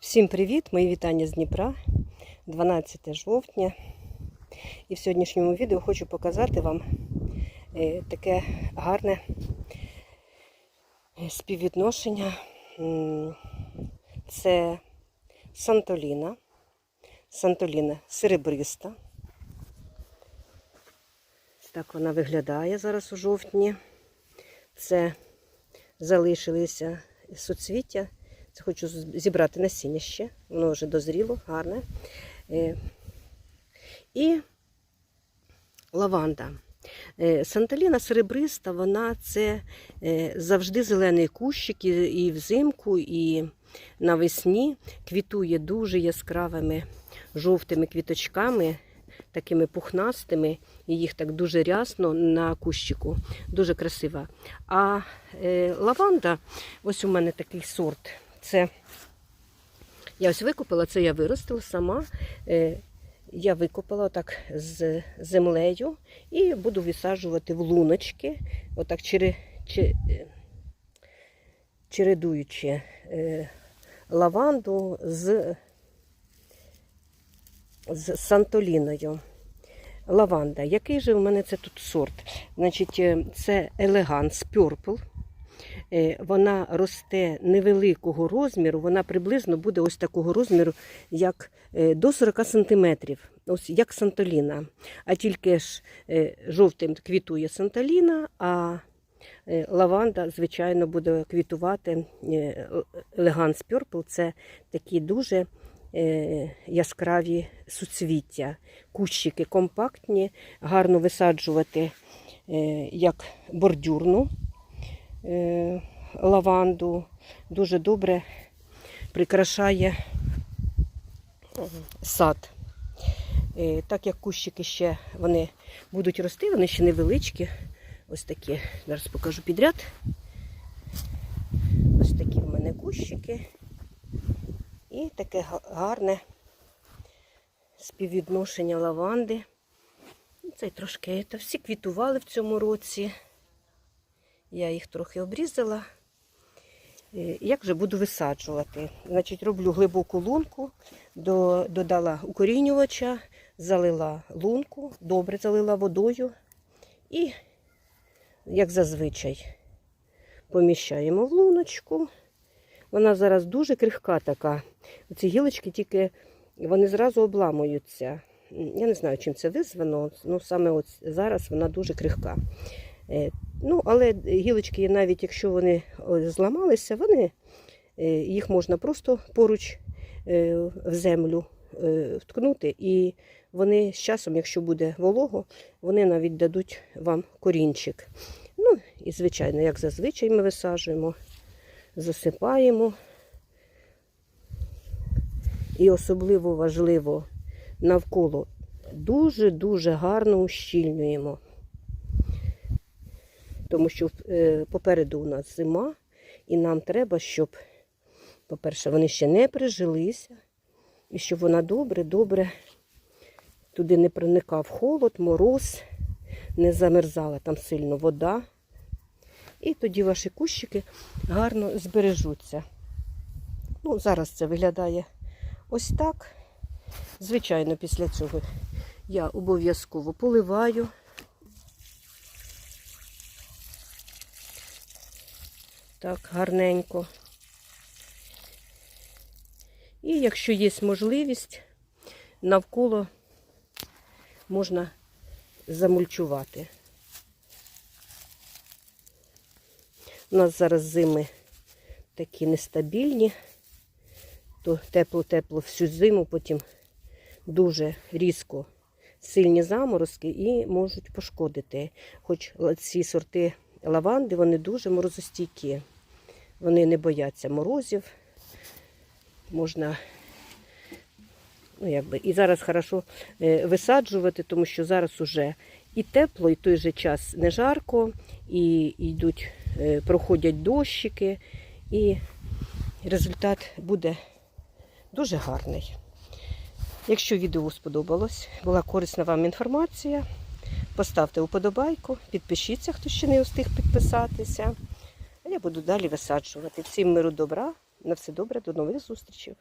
Всім привіт! Мої вітання з Дніпра, 12 жовтня. І в сьогоднішньому відео хочу показати вам е, таке гарне е, співвідношення. Це Сантоліна. Сантоліна серебриста. Так вона виглядає зараз у жовтні. Це залишилися суцвіття. Це хочу зібрати насіння ще. Воно вже дозріло, гарне. Е, І лаванда. Е, Санталіна серебриста, вона це е, завжди зелений кущик і, взимку, і навесні квітує дуже яскравими жовтими квіточками, такими пухнастими, і їх так дуже рясно на кущику. Дуже красива. А лаванда, ось у мене такий сорт. Це я ось викупила, це я виростила сама. Е, я викопала так з землею і буду висаджувати в луночки, отак чере, че- е, чередуючи е, лаванду з, з сантоліною. Лаванда. Який же у мене це тут сорт? Значить, це Elegance Purple. Е, Вона росте невеликого розміру, вона приблизно буде ось такого розміру, як е, до 40 сантиметрів, ось як сантоліна. А тільки ж е, жовтим квітує сантоліна, а лаванда, звичайно, буде квітувати е, Elegance Purple. Це такі дуже яскраві суцвіття, кущики компактні, гарно висаджувати як бордюрну лаванду, дуже добре прикрашає е, сад. Е, Так як кущики ще вони будуть рости, вони ще невеличкі. Ось такі, зараз покажу підряд. Ось такі в мене кущики. І таке гарне співвідношення лаванди. Ну, Це трошки це всі квітували в цьому році. Я їх трохи обрізала. Е, Як же буду висаджувати? Значить, роблю глибоку лунку, додала укорінювача, залила лунку, добре залила водою і, як зазвичай, поміщаємо в луночку. Вона зараз дуже крихка така. Ці гілочки тільки вони зразу обламуються. Я не знаю, чим це визвано. Ну, саме от зараз вона дуже крихка. Ну, але гілочки, навіть якщо вони зламалися, вони, е, їх можна просто поруч е, в землю е, вткнути, і вони з часом, якщо буде волого, вони навіть дадуть вам корінчик. Ну, і звичайно, як зазвичай ми висаджуємо, засипаємо. І особливо важливо навколо дуже-дуже гарно ущільнюємо тому що е, попереду у нас зима, і нам треба, щоб, по-перше, вони ще не прижилися, і щоб вона добре-добре туди не проникав холод, мороз, не замерзала там сильно вода. І тоді ваші кущики гарно збережуться. Ну, зараз це виглядає ось так. Звичайно, після цього я обов'язково поливаю. Так, гарненько. І якщо є можливість, навколо можна замульчувати. У нас зараз зими такі нестабільні, то тепло-тепло всю зиму, потім дуже різко сильні заморозки і можуть пошкодити. Хоч ці сорти лаванди, вони дуже морозостійкі. Вони не бояться морозів. Можна, ну якби, і зараз хорошо е, висаджувати, тому що зараз уже і тепло, і в той же час не жарко, і йдуть, е, проходять дощики, і результат буде дуже гарний. Якщо відео сподобалось, була корисна вам інформація, поставте вподобайку, підпишіться, хто ще не встиг підписатися. А я буду далі висаджувати. Всім миру добра, на все добре, до нових зустрічей.